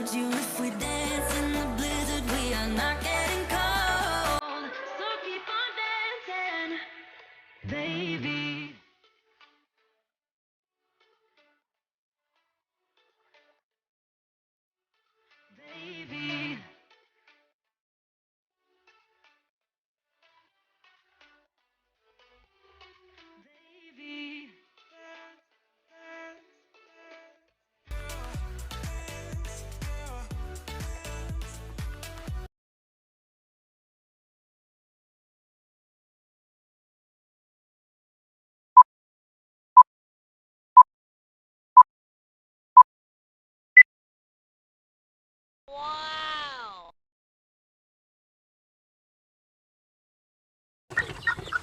Told you if we dance in the blizzard, we are not getting.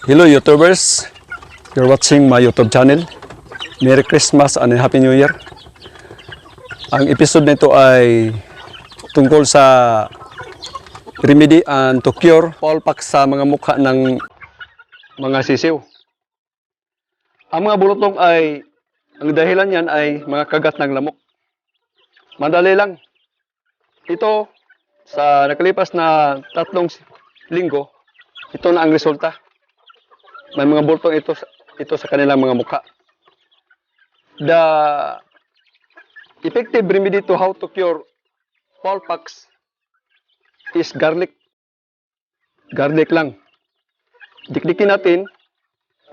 Hello YouTubers, you're watching my YouTube channel. Merry Christmas and Happy New Year. Ang episode nito ay tungkol sa remedy and to cure polpak sa mga mukha ng mga sisiw. Ang mga bulutong ay, ang dahilan yan ay mga kagat ng lamok. Madali lang. Ito, sa nakalipas na tatlong linggo, ito na ang resulta may mga bultong ito ito sa kanilang mga mukha. The effective remedy to how to cure Polpax is garlic. Garlic lang. Dikdikin natin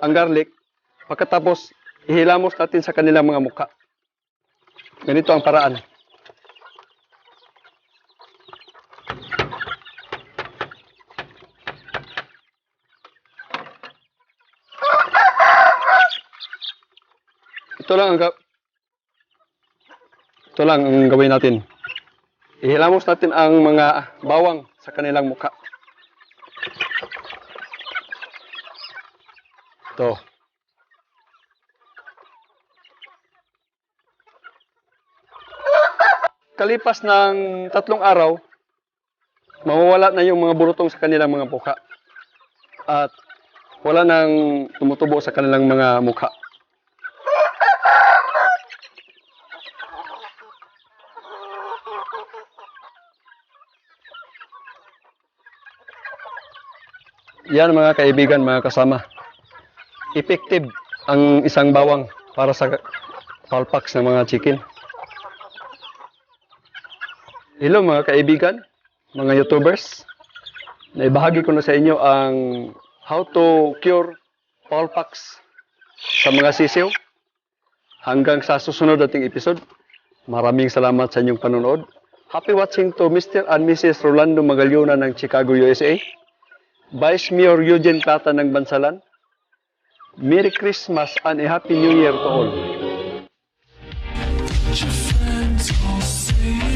ang garlic pagkatapos ihilamos natin sa kanilang mga mukha. Ganito ang paraan. Ito lang ang Ito lang ang gawin natin. Ihilamos natin ang mga bawang sa kanilang mukha. Ito. Kalipas ng tatlong araw, mawawala na yung mga burutong sa kanilang mga mukha. At wala nang tumutubo sa kanilang mga mukha. Yan mga kaibigan, mga kasama. Effective ang isang bawang para sa palpaks ng mga chicken. Hello mga kaibigan, mga YouTubers. Naibahagi ko na sa inyo ang how to cure palpaks sa mga sisiw. Hanggang sa susunod nating episode. Maraming salamat sa inyong panonood. Happy watching to Mr. and Mrs. Rolando Magalyona ng Chicago, USA. Vice Mayor Eugene Plata ng Bansalan. Merry Christmas and a Happy New Year to all. Your friends all say